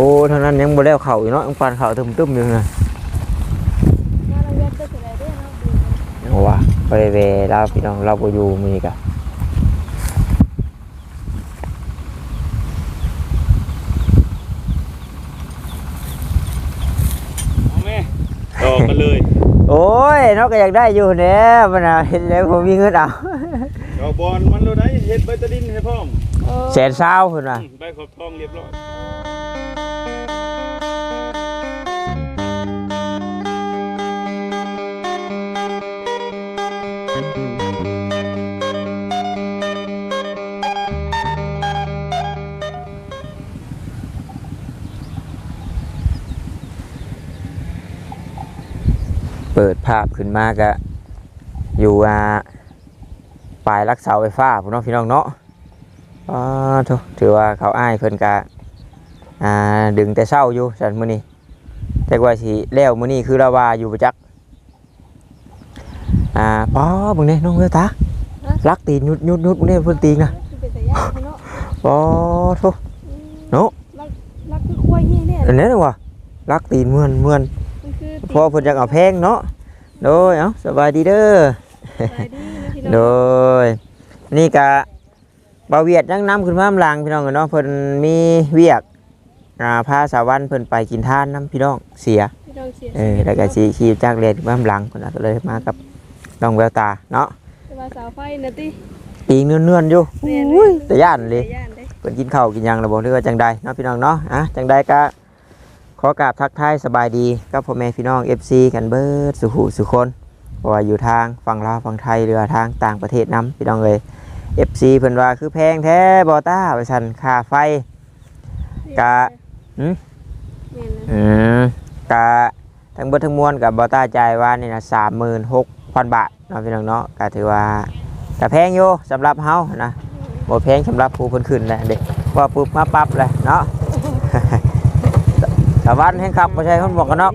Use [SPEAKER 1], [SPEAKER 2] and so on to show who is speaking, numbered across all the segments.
[SPEAKER 1] อ้เท่านั้นยังบ่แล้วเข่าอยู่เนาะยังปานเข่าตึมๆอยู่นะ
[SPEAKER 2] มาเราเย็ดก็จะได้เด้อเนาะดู
[SPEAKER 1] เอาว่าไปเวเราพี่น้องเราบ่อยู่มื้อนี้กะ
[SPEAKER 3] เอาแม่ต่อกันเลย
[SPEAKER 1] โอ้ยเนาะก็อยากได้อยู่แหน่มันน่ะเห็นแล้วผมมีเงินเอา
[SPEAKER 3] ดอกบอลมันโดนได้เฮ็ดใบตะดินให้พร้อม
[SPEAKER 2] เออ
[SPEAKER 1] แสนเศร้าเพิ่นว่า
[SPEAKER 3] อืมใบขอบทองเรียบร้อย
[SPEAKER 1] เปิดภาพขึ้นมาก็อยู่อ่าปลายรักเสาไฟฟ้าพุ่นเนาะพี่น้องเนาะ อ๋อโถถือว่าเขาอ้ายเพิ่นก็อ่าดึงแต่เช้าอยู่ซั่นมื้อนี้แต่ว่าสิแล้วมื้อนี้คือเราว่าอยู่ประจักอ่าป๋อเบิ่งเด้น้องเวลตาลักตีนยุดยุดยุดเบิ่งเด้เพิ่นตีนนะ
[SPEAKER 2] คือเป็นแต่ยากเนาะ
[SPEAKER 1] ป๋อโถเนาะ
[SPEAKER 2] รักรักคือควายนี่เนี่ย
[SPEAKER 1] อันนี้น่ะว่ะลักตีนเมือนเมือน
[SPEAKER 2] มันคือ
[SPEAKER 1] พอเพิ่นจักเอาแพงเนาะโดยเอ้าสบายดีเด้อ
[SPEAKER 2] ติดไปดีนะพี่น้อง
[SPEAKER 1] โดยนี่กะ บาเวียดยังนำขึ้นมาอำลังพี่น้องเนาะเพิ่นมีเวียกอ่าพาสาววันเพิ่นไปกินทานน้ำพี่น้องเสีย
[SPEAKER 2] พี่น้องเสีย
[SPEAKER 1] เออแล้วก็สิขี่จักรเรียนมาอำลังเพิ่นน่ะก็เลยมากับน้องแววตาเนาะ
[SPEAKER 2] แต่ว่าสาวไฟนะติ
[SPEAKER 1] ตีงเนื่อนๆอยู่
[SPEAKER 2] แม่น
[SPEAKER 1] อุ้ยแต่ย่านเลย
[SPEAKER 2] แต่ย่านเด้
[SPEAKER 1] เพิ่นกินข้าวกินหยังแล้วบ่หรือว่าจังใดเนาะพี่น้องเนาะอะจังใดก็ขอกราบทักทายสบายดีกับพ่อแม่พี่น้อง FC กันเบิดสุขุสุคนเพราะว่าอยู่ทางฝั่งลาวฝั่งไทยหรือว่าทางต่างประเทศนํพี่น้องเอ้ย FC เพิ่นว่าคือแพงแท้บ่ต้าว่าซั่นค่าไฟกะหืม
[SPEAKER 2] แม่นนะ
[SPEAKER 1] อืมกะทั้งเบิดทั้งมวลกับบ่ต้าจ่ายว่านี่นะ36,000บาทเนาะพี่น้องเนาะก็ถือว่าก็แพงอยู่สำหรับเฮานะบ่แพงสำหรับผู้เพิ่นขึ้นแหละเด็กว่าปุ๊บมาปั๊บเลยเนาะสวัสดีแห่งครับบ่ใช่คนบอกกันเนาะ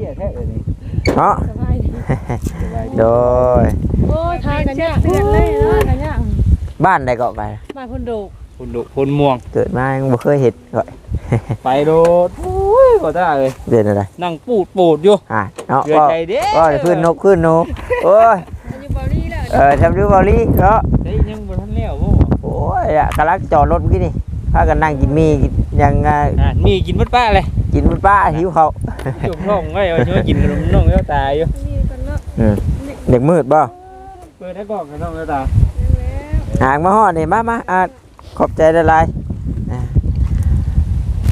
[SPEAKER 1] เนาะ
[SPEAKER 2] สบายดี
[SPEAKER 1] โดย
[SPEAKER 2] โอ้ยทายกันยากเตือนเลยเนาะกันยาก
[SPEAKER 1] บ้านใดก็ไป
[SPEAKER 2] มาคนโดก
[SPEAKER 3] คุณดุคุณม่วง
[SPEAKER 1] เกิดมายังบ่เคยเห็นก็
[SPEAKER 3] ไปโดดโอ้ยก็ได้เลย
[SPEAKER 1] เดือนอะไร
[SPEAKER 3] นั่งปูดปูดอยู่
[SPEAKER 1] อ่าเนาะ
[SPEAKER 3] เกลือ
[SPEAKER 1] ก็
[SPEAKER 3] ใจเด้
[SPEAKER 1] ก็ขึ้นนกขึ้นหนูโอ้ย
[SPEAKER 2] มันอยู่บาลีแล้ว
[SPEAKER 1] เออทำดูบอลลี่เนาะ
[SPEAKER 3] เฮ้ยยังบ่ทันแล้วบ่
[SPEAKER 1] โอ้ยอะกำลังจอดรถเมื่อกี้นี่พากันนั่งกินมีกินยังไง
[SPEAKER 3] อะมีกินเบัดป้าเลย
[SPEAKER 1] กินมันป้าหิวเขาว
[SPEAKER 3] จุ่มท้องไว้ว่าสิมากินขนมน้องแล้วตายอยู่
[SPEAKER 2] นี่กันเนาะ
[SPEAKER 1] อืมเด็กมืดบ่
[SPEAKER 3] เปิดให้กล้องให้น้องแล้วตา
[SPEAKER 2] แล้ว
[SPEAKER 1] ห่างมาฮอดนี่มามาอ่าขอบใจละลายอ่า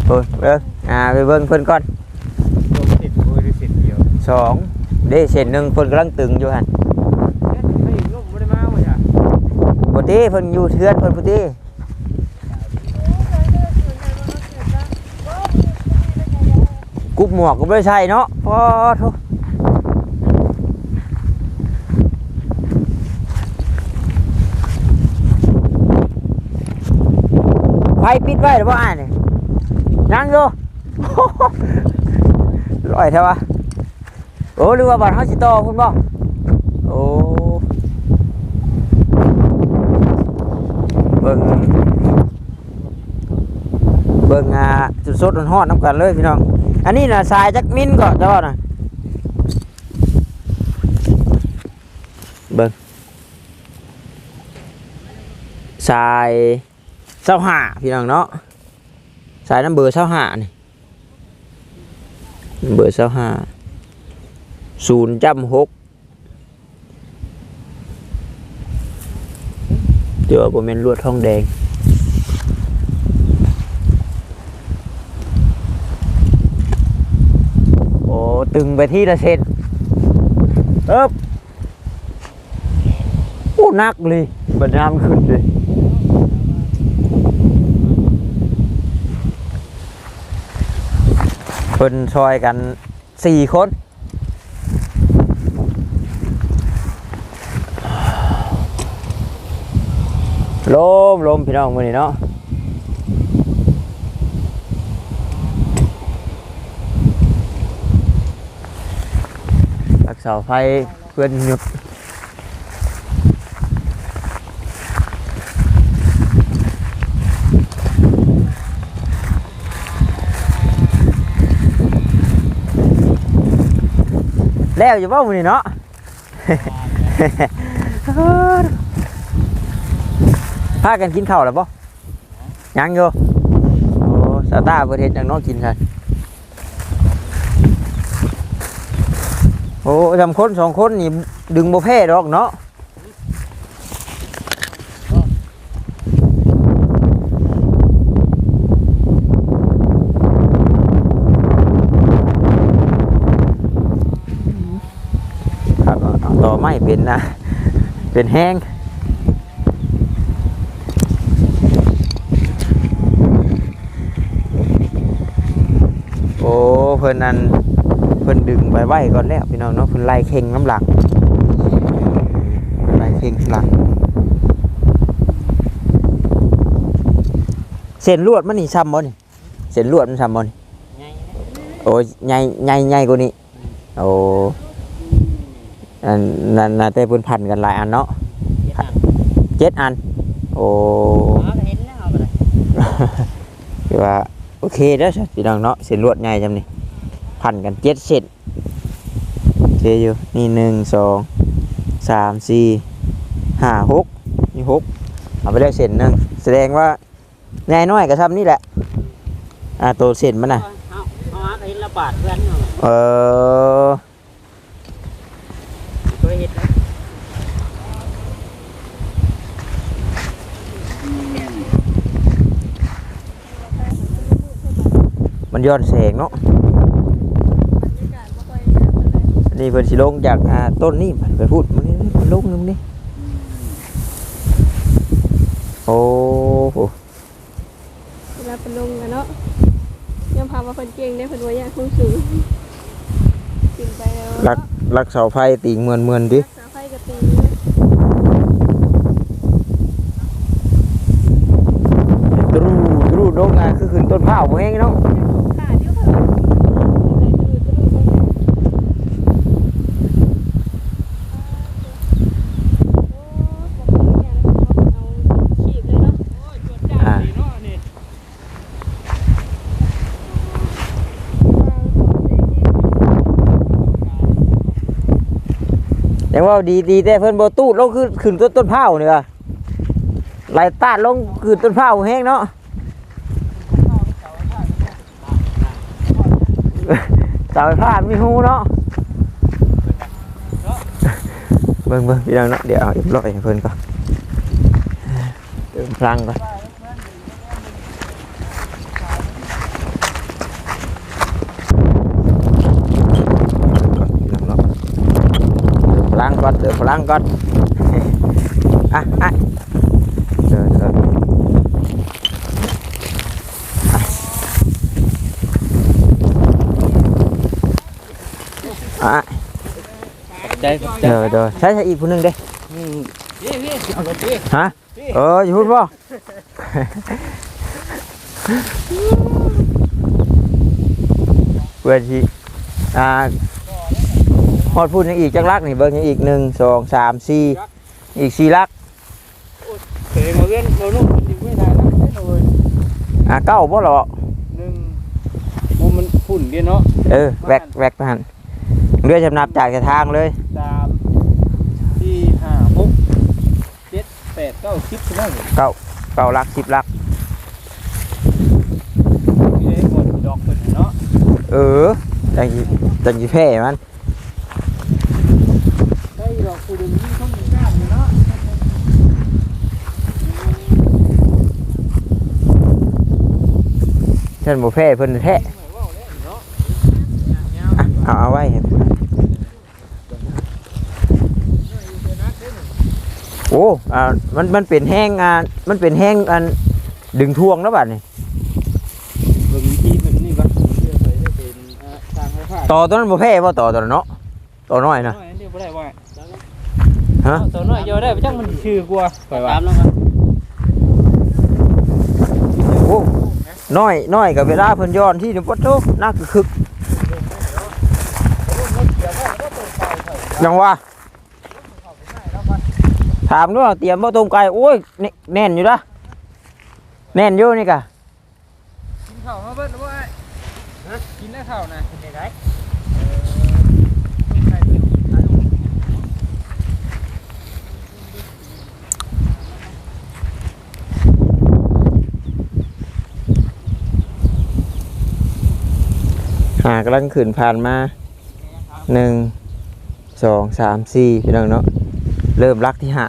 [SPEAKER 1] โอ้ยเบิ่งอ่าไปเบิ่งเพิ่นก่อน
[SPEAKER 3] โดนติดโอ้ยได้สิทธิ์เดียว
[SPEAKER 1] สองเด้เส้นหนึ่งเพิ่นกำลังตึงอยู่หั่น
[SPEAKER 3] เฮ้ยลูกบ่ได้มาว่ะจ้ะ
[SPEAKER 1] บ่ติเพิ่นอยู่เทือนเพิ่นบ่ติกุบหมวกก็บ่ได้ใส่เนาะพอโทไปิดไว้หรือบ่อ่านนี่ยังอยู่ลอยแท้วะโอ้หรือว่าบัตรเฮาสิต่อพุ่นบ่โอ้เบิ่งเบิ่งอ่าจุดสดฮอดน้ำกันเลยพี่น้อง อันนี้น่ะสายจักมินก็เจ้าน่ะเบิ่งสาย เสาหาพี่น้องเนาะสายน้ำเบอร์เสาหานี่เบอร์เสาหาศูนย์จำหกเดี๋ยวผมเป็นลวดทองแดงโอ้ตึงไปที่ละเซนเอ๊บโอ้นักเลยบันน้ำขึ้นเลย พิ่นซอยกันสี่คนลมลมพี่น้องมือนี่เนาะรักเสาไฟเพื่อนหยุด แล้วอยู่บ่มื้อนี้เนาะ พากันกินข้าวแล้วบ่ยังอยู่โอ้สาวตาเพิ่นเฮ็ดหยังเน้องกินซั่นโอ้จำคนสองคนนี่ดึงบ่แพ้ดอกเนาะครับเอาต่อ ไม่เป็นนะ เป็นแห้งโอ้เพิ่นนั่นเพิ่นดึงไปไหวก่อนแล้วพี่น้องเนาะเพิ่นไล่เข่งน้ำหลังไล่เข่งหลังเส้นลวดมันนี่ซ้ำบ่นี่เส้นลวดมันซ้ำบ่นี่โอ้ยใหญ่ใหญ่ใหญ่กว่านี้โอ้ อันนั่นน่ะแต่เพิ่นพันกันหลายอันเนาะเจ็ดอัน โอ้คือว่าโอเคเด้อสิพี่น้องเนาะเส้นลวดใหญ่จำนี่พันกันเจ็ดเส้นโอเคอยู่นี่หนึ่งสองสามสี่ห้าหกนี่หกเอาไปได้เส้นหนึ่งแสดงว่าใหญ่น้อยก็ทำนี่แหละอ่าตัวเส้นมันน่ะ
[SPEAKER 4] เอาเอาหาก็เห็นละบาทเพื่อนะ
[SPEAKER 1] มันย้อนแสงเนาะ
[SPEAKER 2] นี่
[SPEAKER 1] เพิ่นสิลงจากอ่าต้นนี่ไปพูดมันนี่มันลงนึงนี่โอ้โห
[SPEAKER 2] เวลาเพิ่นลงกันเนาะยอมพาว่าเพิ่นเก่งได้เพิ่นว่าอยากสูงสูง ขึ้นไปแล้ว
[SPEAKER 1] รักรักเสาไฟติงเมือนเมือนดิ
[SPEAKER 2] รักษาไฟกระตี
[SPEAKER 1] ตรูตรูลงอะคือขึ้นต้นผ้าวบ่แห้งเนาะ
[SPEAKER 2] ขาดอยู่ค่ะเลยตรูตรูลงมาโอ้บอกว่าเนี่ยนะเอาขีบเลยเนาะ
[SPEAKER 1] อ่า
[SPEAKER 4] เนาะนี่
[SPEAKER 1] ยัง ว่าดีดีแต่เพิ่นบ่ตูดลงคือขึ้นต้นต้นเผาวนี่ว่ะไหลตาดลงขึ้นต้นเผาแห้งเนาะสาไฟฟ้ามีหูเนาะเบิ่งเบิ่งพี่น้องเนาะเดี๋ยวเอาเอ็มร้อยเพิ่นก่อนเติมพลังก่อนพี่น้องเนาะเติมพลัง ก่อนเติมพลังก่อนอะอะเดินเดินอะ
[SPEAKER 4] ใจกับใจ
[SPEAKER 1] เดี๋ยวเดี๋ยวใช้ใช้อีกผู้หนึงเด้
[SPEAKER 4] พี่พี่เอากับพี่
[SPEAKER 1] ฮะเอออยู่พูดป่ะเพื่อนที่อ่า ฮอดพูดยังอีกจักลักนี่เบิ่งยังอีกหนึ่งสองสามสี่อีกสี่ลัก
[SPEAKER 3] เตงมาเล่นเราลูกมันอยู่ไม่ได้แล้วได้เลย
[SPEAKER 1] อ่าเก้าบ่หรอ
[SPEAKER 3] หนึ่งโอ้มันฝุ่นเดียวเนาะ
[SPEAKER 1] เออแวกแวกไปหันเรือจำนับจากแต่ทางเลย
[SPEAKER 3] สามสี่ห้าหกเจ็ดแปดเก้าสิบใช่ไหม
[SPEAKER 1] เก้าเก้าลักสิบลัก
[SPEAKER 3] มีไอ้หมดดอกเป็นเนาะ
[SPEAKER 1] เออจังสิจังสิแพ้มัน
[SPEAKER 3] ได้ดอกปูดึงยิ่งเข้ามีก้านอยู่เนาะ
[SPEAKER 1] ฉันบ่แพ้เพิ่นแท้อะเอาเอาไว้ให้เพิ่นโอ้อ่ามันมันเป็นแห้งอ่ามันเป็นแห้งอันดึงทวงแล้วบัดนี่
[SPEAKER 3] เบิ่งวิธีมันนี่ก่อนเพื่อไปได้เป็นอ่าทางไฟฟ้า
[SPEAKER 1] ต่อตัวนั้นบ่แพ้บ่ต่อตัวนั้นเนาะต่อน้อยนะ
[SPEAKER 3] น้อยอันเดียวบ่ได้ว่า
[SPEAKER 1] ฮะ
[SPEAKER 3] ตัวน้อยเดียวได้ไปจังมันชื่อกว่าไปว่า
[SPEAKER 4] ตามแล้วครับ
[SPEAKER 1] โอ้ น้อยน้อยกับเวลาเพิ่นย้อนที่นี่บ่โตน่าคือคึกยังว่าถามด้วยเตรียมบ่ต้มไก่โอ้ยแน่นอยู่ละแน่นอยู่นี่กะ
[SPEAKER 3] กินข้าวมาเบิดแล้วบ่ไอ้กินได้ข้าวนะกินได้ไดเออใส่เป็น
[SPEAKER 1] หากำลังขืนผ่านมาหนึ่งสองสามสี่พี่น้องเนาะเริ่มรักที่หะ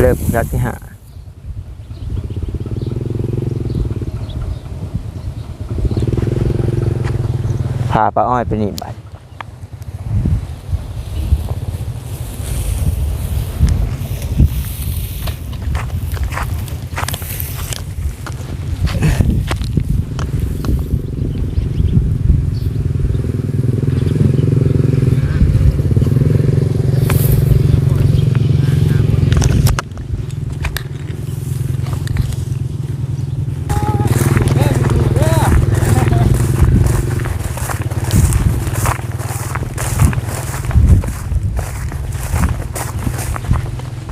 [SPEAKER 1] เริ่มรักที่หะพาป้าอ้อยไปนี่บัด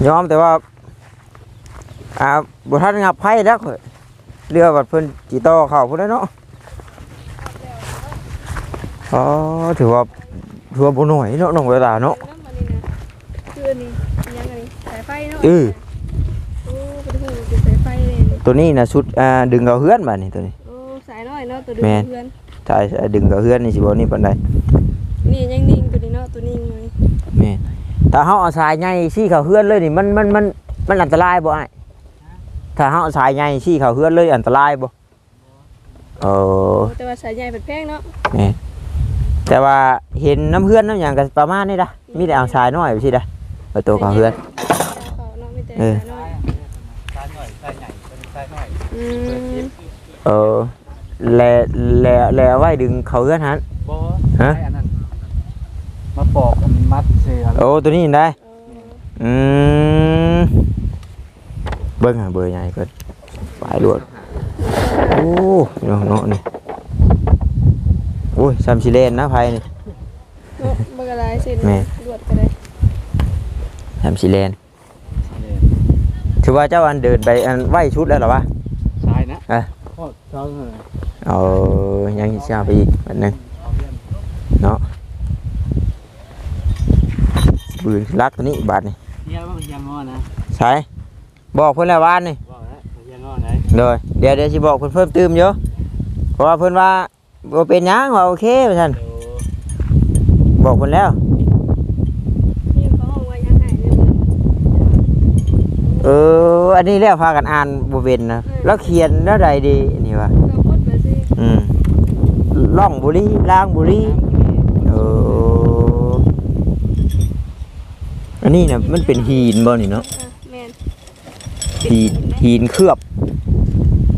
[SPEAKER 1] ยอมแต่ว่าอ่าบุท่านงับไพ่แล้วข้อยเรือบัดเพิ่นจีโตอเข้าพุ่นแล้วเนาะอ๋อถือว่าถือว่าบ่น้อยเนาะน้องเวลาเนาะ
[SPEAKER 2] น้ำมันนี่นะคืออันนี้ยังไงสายไฟเนาะ
[SPEAKER 1] เออ
[SPEAKER 2] โอ้เป็นหูเป็นสายไฟเลยนี่
[SPEAKER 1] ตัวนี้นะชุดอ่าดึงเขาเฮือนบัดนี่ตัวนี้
[SPEAKER 2] โอ้สายน้อยเนาะตัวดึง
[SPEAKER 1] แม่น
[SPEAKER 2] เพื่อน
[SPEAKER 1] ใช่ใช่ดึงเขาเฮือนนี่สิบ่นี่ปานใด
[SPEAKER 2] นี่ยังนิ่งตัวนี้เนาะตัวนิ่งเลย
[SPEAKER 1] แม่น ถ้าเฮาเอาสายใหญ่ชี้เขาเฮือนเลยนี่มันมันมันมันอันตรายบ่อ้ายถ้าเฮาเอาสายใหญ่ชี้เขาเฮือนเลยอันตรายบ่เออ
[SPEAKER 2] โอ้แต่ว่าสายใหญ่เป็นแพงเนาะ
[SPEAKER 1] แม่นแต่ว่าเห็นน้ำเฮือนน้ำหยังก็ประมาณนี้ล่ะมีแต่เอาสายน้อยไปสิได้เอาตัวเขาเฮือน
[SPEAKER 2] เขาเนาะมีแต่
[SPEAKER 1] เออ
[SPEAKER 2] สายน้อย
[SPEAKER 3] สายหน่อยสายใหญ่เป็นสายหน่อย
[SPEAKER 2] อืม
[SPEAKER 1] เออแลแลแลเอาไว้ดึงเขาเฮือนหัน
[SPEAKER 3] บ่
[SPEAKER 1] ฮะ
[SPEAKER 3] สายอันนั้นมาปอก มันมัดเสีย
[SPEAKER 1] โอ้ตัวนี้เห็นได้
[SPEAKER 2] เออ
[SPEAKER 1] อืมเบิ้งหาเบอร์ใหญ่เพิ่นปลายรวดโอ้เนาะเนาะนี่โอ้ยซัมซิเลนนะไผนี่
[SPEAKER 2] เนาะเบิ่งอะไรเส้น
[SPEAKER 1] แม่
[SPEAKER 2] ลวดก็ได้
[SPEAKER 1] ซัมซิเลนถือว่าเจ้าอันเดินไปอันไหวชุดแล้วเหรอวะ
[SPEAKER 3] สายนะ
[SPEAKER 1] เอ้ย
[SPEAKER 3] โคตรเจ้าเลย
[SPEAKER 1] เอายังสิเอาไปอีกอันหนึง
[SPEAKER 3] เอาเรื่อง
[SPEAKER 1] เนาะ ปืนลักตัวนี้บาทนี่
[SPEAKER 4] เฮียว่ามันยังงอนะ
[SPEAKER 1] ใช่บอกเพิ่นแล้ววานนี่
[SPEAKER 4] บอกแล้วมันยังงอไหน
[SPEAKER 1] เลยเดี๋ยวเดี๋ยวสิบอกเพิ่นเพิ่มเติมอยู่เพราะว่าเพิ่นว่าบ่เป็นหยังว่าโอเคว่าซั่น
[SPEAKER 4] เดี๋ยว
[SPEAKER 1] บอกเพิ่นแล้ว
[SPEAKER 2] นี่เขาเอาไว้ยังไงเนี่ย
[SPEAKER 1] เออ อันนี้แล้วพากันอ่านบ่เป็นนะแล้วเขียนแล้วใดดีนี่ว่า
[SPEAKER 2] เราพดไปสิ
[SPEAKER 1] อืมล่องบุรีล่างบุรีเออ อันนี้น่ะมันเป็นหินบ่นี่เนาะ
[SPEAKER 2] อะแม่น
[SPEAKER 1] หินหินเคลือบ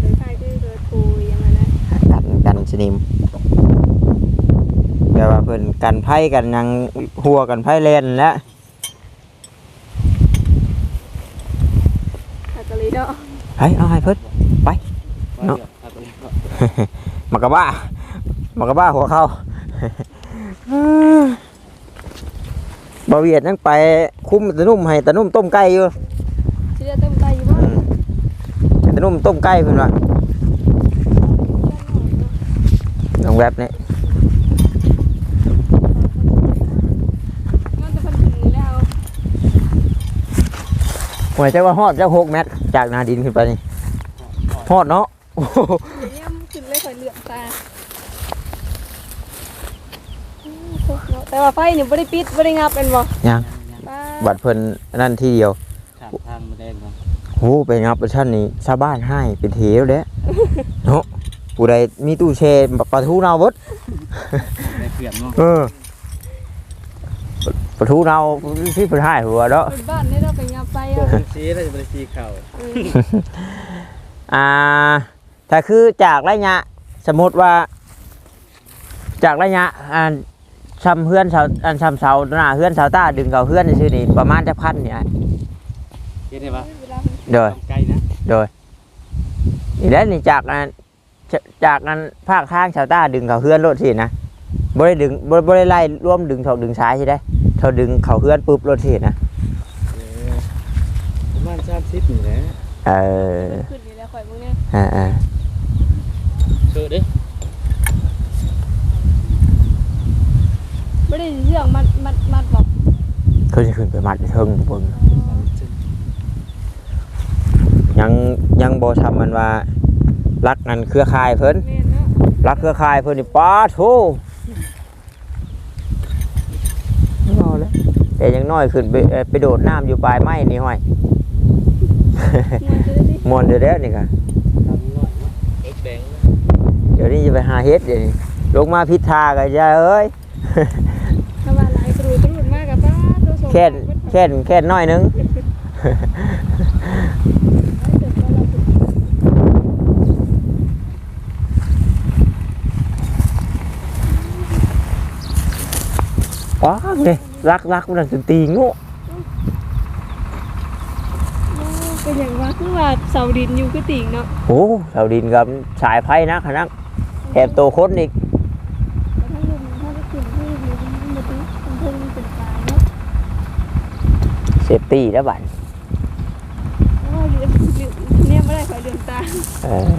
[SPEAKER 2] เป็นไฟคือเกิดปูยังไงนะ
[SPEAKER 1] กันกันสนิมแต่ว่าเพิ่นกันไผกันหยังหัวกันไผแล่นแล้ว
[SPEAKER 2] ฮักกะลีเนาะ
[SPEAKER 1] ไปเอาให้เพิ่น เนาะ
[SPEAKER 4] เอาไปเลย
[SPEAKER 1] มากระบ้ามากระบ้าหัวเข้า บาเวียดยังไปคุ้มตะนุ่มให้ตะนุ่มต้มไก่อยู่
[SPEAKER 2] สิได้เต็มใจอยู่บ่
[SPEAKER 1] อืมให้ตะนุ่มต้มไก่เพิ่นว่าน้องแวบนี่
[SPEAKER 2] งั้นแต่เพิ่นถึงนี่แล้ว
[SPEAKER 1] หวยใจว่าฮอดเจ้าหกเมตรจากนาดินขึ้นไปนี่ฮอดเนาะ โอ้โห
[SPEAKER 2] เดี๋ยวเนี่ยมันขึ้นเลยข่อยเหลือมตาอืมโคตรเนาะ แต่ว่าไฟนี่บ่ได้ปิดบ่ได้งับเป็นบ่
[SPEAKER 1] ยัง
[SPEAKER 2] ป้า
[SPEAKER 1] บัดเพิ่นนั่นที่เดียว
[SPEAKER 4] ข้ามทางมาแดงก่อน
[SPEAKER 1] โอ้ไปงับประชันนี่ชาวบ้านให้เป็นเทวเด้เนาะผู้ใดมีตู้แช่ปลาทูเนาเบด
[SPEAKER 4] ได้เปรียบเนาะ
[SPEAKER 1] เออปลาทูเนาที่เพิ่นให้หัวเนาะ
[SPEAKER 2] เป็นบ้านนี่เราไปงับไฟ
[SPEAKER 3] พว
[SPEAKER 2] อะ
[SPEAKER 3] กเป็นสีแล้วจะเป็นสีขาว
[SPEAKER 2] เออ
[SPEAKER 1] อ่าถ้าคือจากระยะสมมติว่าจากระยะอ่า ชำเฮือนเสาอันชำเสาหน้าเฮือนเสาต้าดึงเก่าเฮือนซื่อนี่ประมาณจะพันเนี่ย
[SPEAKER 4] เห็นไหมวะ
[SPEAKER 2] เวลามัน
[SPEAKER 1] โดย
[SPEAKER 4] ไกลนะ
[SPEAKER 1] นี่แหล้วนี่จากอันจจากอันภาคทางเสาต้าดึงเก่าเฮือนรถสินะบ่ได้ดึงบ่บ่ได้ไล่ร่วมดึงถอกดึงซ้ายใช่ไหมเท่าดึงเข่าเฮือนปุ๊บรถสินะ
[SPEAKER 3] เออประมาณสามสิบนี่แหละ
[SPEAKER 1] เออ
[SPEAKER 2] ขึ้นนี่แหล้วข่อยมึงเนี่ย
[SPEAKER 1] อ่าอ่า
[SPEAKER 4] เชื่อดิ
[SPEAKER 2] บ่ได้เรื่องมัดมัดมัดบอก
[SPEAKER 1] เขาจะขึ้นไปมัดเทิงบนยังยังบ่ทำมันว่ารักนั่นเครือข่ายเพิ่น
[SPEAKER 2] แม่นเนาะ
[SPEAKER 1] รักเครือข่ายเพิ่นนี่ป้าโธเอาแล้วแต่ยังน้อยขึ้นไปเอ่อไปโดดน้ำอยู่ปลายไม้นี่ห้อย
[SPEAKER 2] มันจะได้ดิ
[SPEAKER 1] มวนเดี๋ยวแล้วนี่ค่ะ
[SPEAKER 4] ทำหน่อยเนาะเอ็กแบงค์
[SPEAKER 1] เดี๋ยวนี้จะไปหาเฮ็ดเดี๋ยวนี้ลงมาพิดทากันจะเอ้ย ค่นแค่นแค่นน้อยหนึงอ๋อเลยรักรักมันนะจนตีงู
[SPEAKER 2] เป็นอย่างว่าคือว่าเสาดินอยู่คือติ่งเนาะ
[SPEAKER 1] โอ้เสาดินกับสายไพ่นะขนักแถมโตคนอีก
[SPEAKER 2] ถ้าลมถ้าได้ขึ้นที่อยู่มันมาตึ้งมันเพิ่งมันเป็นปลายเนาะ
[SPEAKER 1] เซฟ ตีแล้วบัด
[SPEAKER 2] เนี่ยไม่ได้ขอเดือนตา
[SPEAKER 1] เออ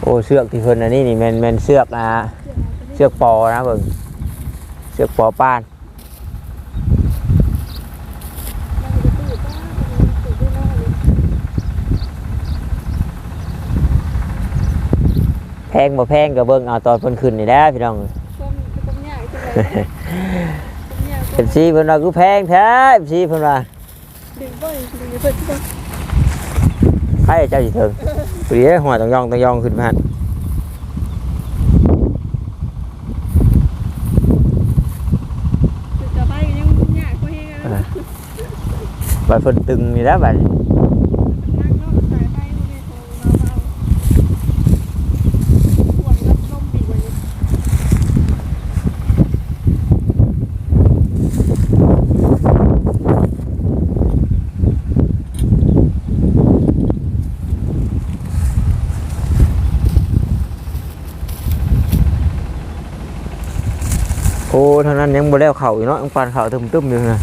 [SPEAKER 1] โอ้เสือกที่เพิ่นอันนี้นี่แมนแมนเสือกอะเสือกปอนะเบิ่งเสือกปอป้านแพงบ่แพงก็เบิ่งเอาตอนเพิ่นขึ้นนี่แหละพี่น้อง เป็นซีเพิ่นว่ากูแพงแท้เป็นซีเพิ่นว่า
[SPEAKER 2] ดึงบ่อยดึงเพิ่นก็
[SPEAKER 1] ใครเจ้าสิถึงปรีหัวต้องยองต้องยองขึ้นมาหั่น
[SPEAKER 2] ดึงกลับไปยังยากกว่าเฮงอะ
[SPEAKER 1] บัดเพิ่นตึงนี่แหล้วบัดนี้
[SPEAKER 2] นักเนาะสายไฟมันเนี่ยโทรมาเอาห่วงกับลมปีกวันนี้
[SPEAKER 1] โอ้เท่านั้นยัง บ่แล้วเขาอยู่เนาะยังปานเข้าตึมๆอยู่นะ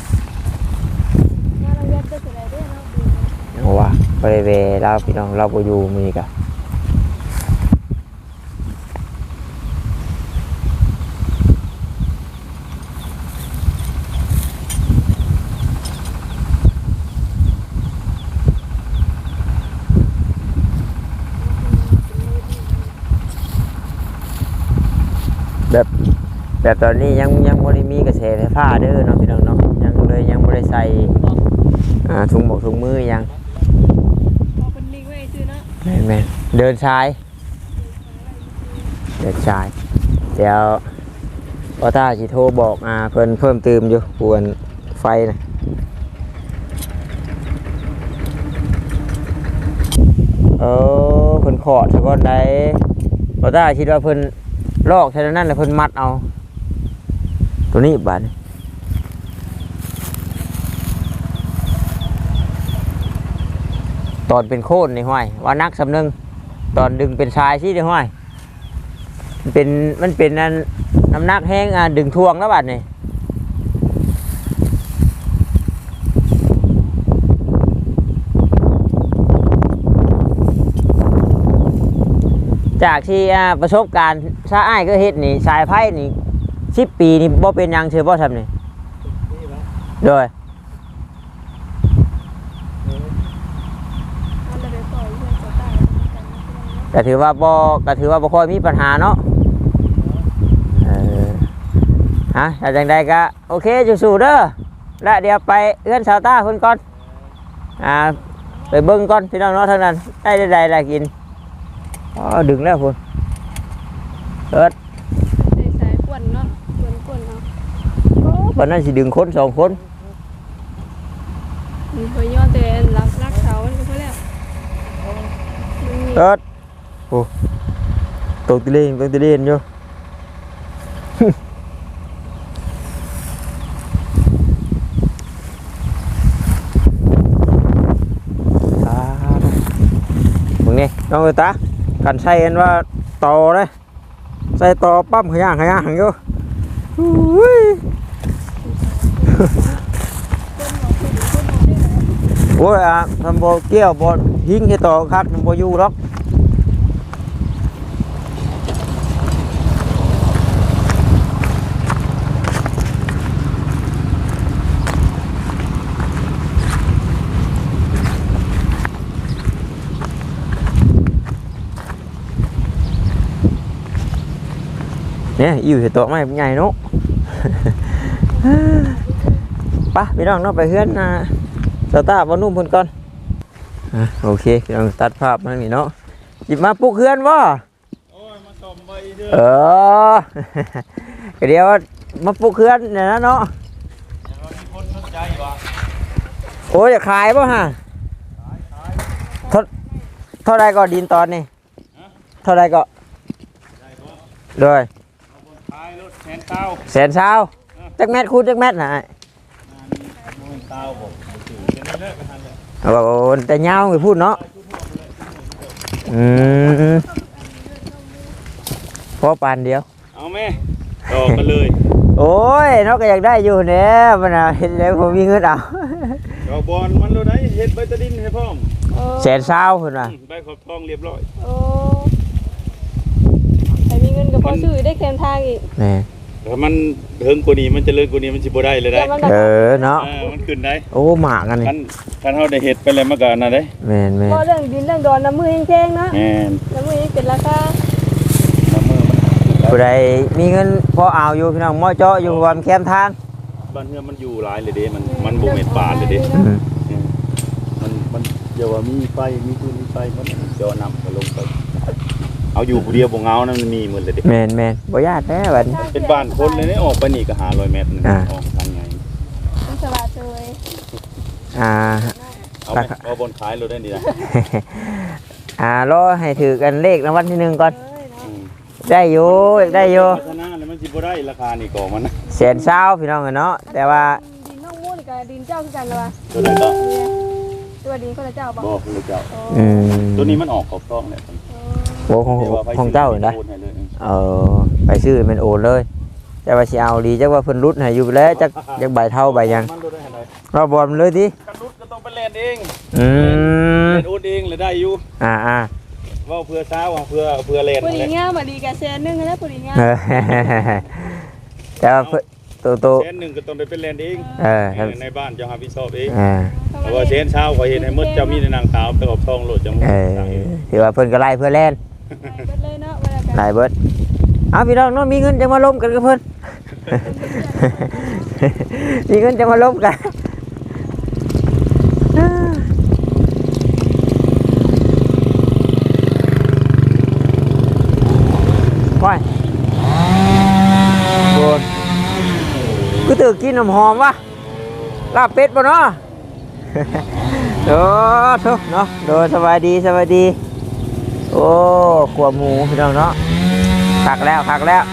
[SPEAKER 2] มาเราเรียนได้แต่ไหได้เนาะ
[SPEAKER 1] เอาว่าไปเวลาพี่น้องเราบ่อยู่มีกันบบ แบบตอนนี้ยังยังบ่ได้มีกระแสไฟฟ้าเด้อเนาะพี่น้องเนาะยังเลยยังบ่ได้ใส่อ่าถุงหมกถุงมือยัง
[SPEAKER 2] พอเป็นลิงไว้ซื้อเนาะ
[SPEAKER 1] แม่นแม่นเดินชายเดินชายเดี๋ยวพอตาสิโทรบอกอ่าเพิ่นเพิ่มเติมอยู่ปวนไฟนะเออเพิ่นขอดซะก่อนได้พอตาคิดว่าเพิ่นลอกแค่นั้นแหละเพิ่นมัดเอา ตัวนี้บาดนี้ตอนเป็นโคนนี่ห้อยว่านักสำนึงตอนดึงเป็นชายสิเด้ห้อยมันเป็นมันเป็นนั่นน้ำหนักแห้งอะดึงทวงแล้วบัดนี่จากที่ประสบการณ์ชาอ้ายก็เฮ็ดนี่สายไพ่นี่ สิบปีนี่บ่เป็นหยังเชื่อบ่ทำนี่
[SPEAKER 3] นี่วะ
[SPEAKER 1] โดย
[SPEAKER 2] เอาเลยไปปล่อยเพื่อนจะตายกัน
[SPEAKER 1] ก็ถือว่าบ่ก็ถือว่าบ่ค่อยมีปัญหาเนาะเออฮะแต่จังใดก็โอเคสู้ๆเด้อและเดี๋ยวไปเอื้อนสาวต้าเพิ่นก่อนอ่าไปเบิ่งก่อนพี่น้องเนาะทางนั้นได้ได้ได้ได้กินอ๋อดึงแล้วพุ่นเอิด
[SPEAKER 2] ใส่สายป่วนเนาะป่วนป่วนเนาะ
[SPEAKER 1] วันนั้นสิดึงคนสองคน
[SPEAKER 2] มีเคยย้อนแต่รักรักเสานี่ก็เพื่อแล้วมันมี
[SPEAKER 1] เอิดโอ้ตกตะเลนตกตะเลนอยู่อ่ามึงนี่น้องเอ๋ยตากันใส่กันว่าต่อเลยใส่ต่อปั๊มขย่างขย่างอยู่อุ้ย โอ้ยอะทำโบเกี่ยวโบหิ้งให้ต่อคักมันโบอยู่หรอกเนี่ยอยู่ที่โต๊ะไม่ใหญ่เนาะไปะพี่น้องเนาะไปเฮือนนะสตาร์บอนุ่มเพิ่นก่อนอะโอเคพี่น้องตัดภาพมานี่เนาะหยิบมาปลุกเฮือนบ่
[SPEAKER 3] โอ้ยมาสมไปเด้อ
[SPEAKER 1] เออก็เดี๋ยวมาปลุกเฮือนเนี่ยนะเนาะ
[SPEAKER 3] มีคนสนใจวะ
[SPEAKER 1] โอ้ยจะขายป่ะฮะเท่าเท่าไรก็ดินตอนนี้เท่าไรก็เลย
[SPEAKER 3] ขายรถแทนเต้า
[SPEAKER 1] แสนเช้าจักแมทคูณจักแมทนะ
[SPEAKER 3] โมย เต้าบอกถือเป็นเลิกกันทันเลย
[SPEAKER 1] เอาบอกโอ้แต่ยาวไงพูดเนาะอืมพอปานเดียว
[SPEAKER 3] เอาไหมต่อกันเลย
[SPEAKER 1] โอ้ยนกก็อยากได้อยู่เนี่ยมันน่ะเห็นแล้วผมมีเงินเอา
[SPEAKER 3] ดอกบอลมันเราได้เฮ็ดใบตะดินให้พร้อม
[SPEAKER 2] โอ้
[SPEAKER 1] แสนเช้าเพิ่นว่า
[SPEAKER 3] ใบขอบทองเรียบร้อย
[SPEAKER 2] โอ้ใครมีเงินก็พอซื้อได้แคมทางอีก
[SPEAKER 1] นี่
[SPEAKER 3] ถ้ามันเฮิงกว่านี้มันเจะเลิกกว่านี้มันสิบ่ได้เลยได้
[SPEAKER 2] แต่มันก็
[SPEAKER 1] เออเนาะ
[SPEAKER 3] เออมันขึ้นได้
[SPEAKER 1] โอ้หมากกันนี่
[SPEAKER 3] คันคันเฮาได้เฮ็ดไปแล้วมันก็อันนั่นเด้
[SPEAKER 1] แม่นแม่น
[SPEAKER 2] ก็เรื่องดินเรื่องดอนน้ำมือแห้งๆเนาะ
[SPEAKER 3] แม่น
[SPEAKER 2] น้ำมือยังเป็นราคา
[SPEAKER 3] น้ำมือมัน
[SPEAKER 1] ผู้ใดมีเงินพอเอาอยู่พี่น้องมอเจาะอยู่ความแคมทาง
[SPEAKER 3] บ้านเฮือมันอยู่หลายเลยเด้มันมันบ่แม่นป่าเลยเด้
[SPEAKER 1] อืม
[SPEAKER 3] เออมันมันเดี๋ยวว่ามีไฟมีคืนมีไฟมันเดี๋ยวนำก็ลงไป เอาอยู่ผู้เดียวบ่เหงานะมันมีหมดเลยเด้
[SPEAKER 1] แม่นแม่นบ่ญาติแท้บัดนี้
[SPEAKER 3] เป็นบ้านคนเลยเนี่ยออกไปนี่ก็หา100เมตรนึง
[SPEAKER 1] อ่า
[SPEAKER 3] ออกทางไง
[SPEAKER 2] มันสบายเลย
[SPEAKER 1] อ่า
[SPEAKER 3] เอาไหมเอาบนขายรถได้ดีนะ
[SPEAKER 1] อ่ารอให้ถือกันเลขรางวัลที่หนึ่งก่อน
[SPEAKER 2] เอ้ยเนาะ
[SPEAKER 3] อืม
[SPEAKER 1] ได้อยู่ได้อยู่
[SPEAKER 3] พัฒนาแล้วมันสิบ่ได้ราคานี่ก็มันนะ
[SPEAKER 1] แสนเช้าพี่น้องกันเนาะแต่ว่า
[SPEAKER 2] ดินน้องมุ่นกับดินเจ้าคือกันเหรอวะ
[SPEAKER 3] ตัวนั้นก็
[SPEAKER 2] เนี่ยตัวดินคนละเจ้าบอก
[SPEAKER 3] บอกคุณเจ้า
[SPEAKER 2] โอ้
[SPEAKER 1] อืม
[SPEAKER 3] ตัวนี้มันออกขอบต้องแหละ
[SPEAKER 1] โอ้ของของเจ้าเห็นได้
[SPEAKER 3] โอนให้เลย
[SPEAKER 1] เออไปซื้อเป็นโอนเลย แต่ว่าสิเอาดีจักว่าเพิ่นรุดให้อยู่แล้วจักจักใบเท่าใบหยัง
[SPEAKER 3] มันรู้ได้ไหน
[SPEAKER 1] รอบอลมันเลยดิ
[SPEAKER 3] กันรุดก็ต้องไปเล่นเอง
[SPEAKER 1] อืม
[SPEAKER 3] เล่นโอนเองเลยได้อยู่
[SPEAKER 1] อ่าอ่า
[SPEAKER 3] ว่าเพื่อเช้าว่าเพื่อเพื่อเล่น
[SPEAKER 2] ผู้หญิ
[SPEAKER 3] เล
[SPEAKER 2] ง
[SPEAKER 3] ย
[SPEAKER 2] งามมาดีกับแซนนึงนะผู้หญิงงาม
[SPEAKER 1] เออแต่ว่าเพิ่นตัวโต
[SPEAKER 3] เชนหนึ่งก็ต้องได้เป็นเล่นเอง
[SPEAKER 1] เออ
[SPEAKER 3] เออในบ้านเจะหาพี่ชอบเอง
[SPEAKER 1] อ่า
[SPEAKER 3] เพราะว่าเชนเช้าขอเห็นให้มดเจ้ามีในนางขาวไปขอบทองโหลดจังหวะ
[SPEAKER 1] เออถือว่าเพิ่นก็ไล่เพื่อแล่น
[SPEAKER 2] เบิดเลยเนาะเวลากัน
[SPEAKER 1] ไล่เบิดเอาพี่น้องเนาะมีเงินจะมาล้มกันกับเพิ่น มีเงินจะมาล้มกันว้ายโดนกูตื่นกินน้ำหอมวะลาบเป็ดป่ะเนาะโอ้ทุกเนาะโดยสบายดีสบายดี โอ้ขวหมูพี่น้องเนาะคักแล้วคักแล้ว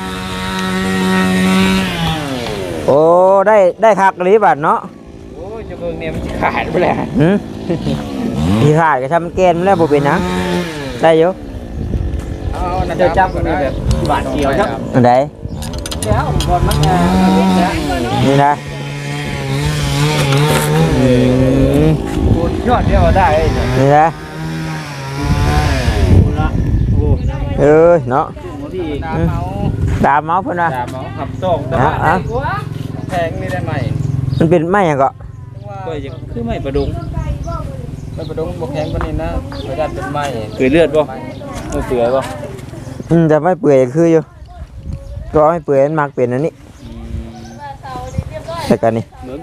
[SPEAKER 1] โอ้ได้ได้คักหรือบัดเนาะ
[SPEAKER 4] โอ้ยจะเบิ่งเนี่ยมันสิขาดไปแล้ว
[SPEAKER 1] หืมพี่ขาดก็ทำแกนมาแล้วบ่เป็นหยังได้อยู่
[SPEAKER 4] เอาน่าจะจับมันแบบหวานเกี่ยวจับ
[SPEAKER 1] อันใด
[SPEAKER 4] แล้วก่อนมันจะ
[SPEAKER 1] นี่นะอืม
[SPEAKER 4] คูณยอดเดียวได้เลยเนี่ย
[SPEAKER 1] นี่นะ
[SPEAKER 4] ละโอ้
[SPEAKER 1] เออเนาะ
[SPEAKER 4] ที่น้ำเมา
[SPEAKER 1] ดามเมาส์เพิ่นว่า
[SPEAKER 4] ดาบเมาขับส่งแต่ว่า
[SPEAKER 1] อะ
[SPEAKER 4] แพงนี่ได้ไหม
[SPEAKER 1] มันเป็นไม้หยังก็
[SPEAKER 4] ก็ยังคือไม่ประดุงไม่ประดุงบกแข็งกว่านี้นะไม่ได้เป็นไม้เกลือเลือดบ่ไม่เปื่อยบ่
[SPEAKER 1] อืมแต่ไม่เปื่อยคืออยู่ก็ไม่เปื่อยมันมักเป็นอันนี้แต่กันนี่
[SPEAKER 4] เหมือน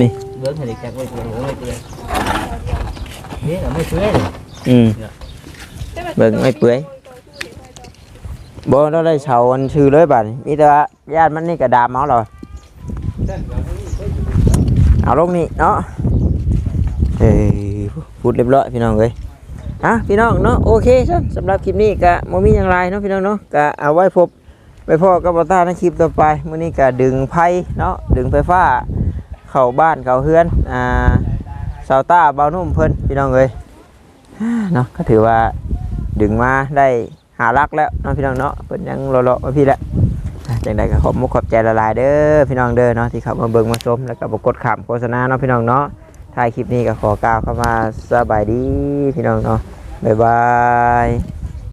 [SPEAKER 1] นี่
[SPEAKER 4] เหมือนให้เด็กแจ็คไม่เปื่อยไม่เปื่อยนี่ไม่เปื่อย
[SPEAKER 1] อืม เบิ่งไม่เปื่อยบ่เราได้เฉาอันชื่อเลยบัดนี้มีแต่ว่าญาติมันนี่ก็ดามเมาส์เราเอาลงนี่เนาะเอ้ยพูดเรียบร้อยพี่น้องเอ้ยอะพี่น้องเนาะโอเคซะสำหรับคลิปนี้ก็บ่มีหยังไรเนาะพี่น้องเนาะก็เอาไว้พบไปพ่อกับบ่ตาในคลิปต่อไปมื้อนี้ก็ดึงไผเนาะดึงไฟฟ้า เข้าบ้านเข้าเฮือนอ่าเสาต้าเบานุ่มเพิ่นพี่น้องเอ้ยเนาะก็ถือว่า ดึงมาได้หารักแล้วน้องพี่น้องเนาะเพิ่นยังรอๆมาพี่และอะจังใดก็ขอบมุกขอบใจละลายเด้อพี่น้องเด้อเนาะที่เข้ามาเบิ่งมาชมแล้วก็บกดขามโฆษณาเนาะพี่น้องเนาะถ่ายคลิปนี้ก็ขอกล่าวเข้ามาสบายดีพี่น้องเนาะบ๊ายบาย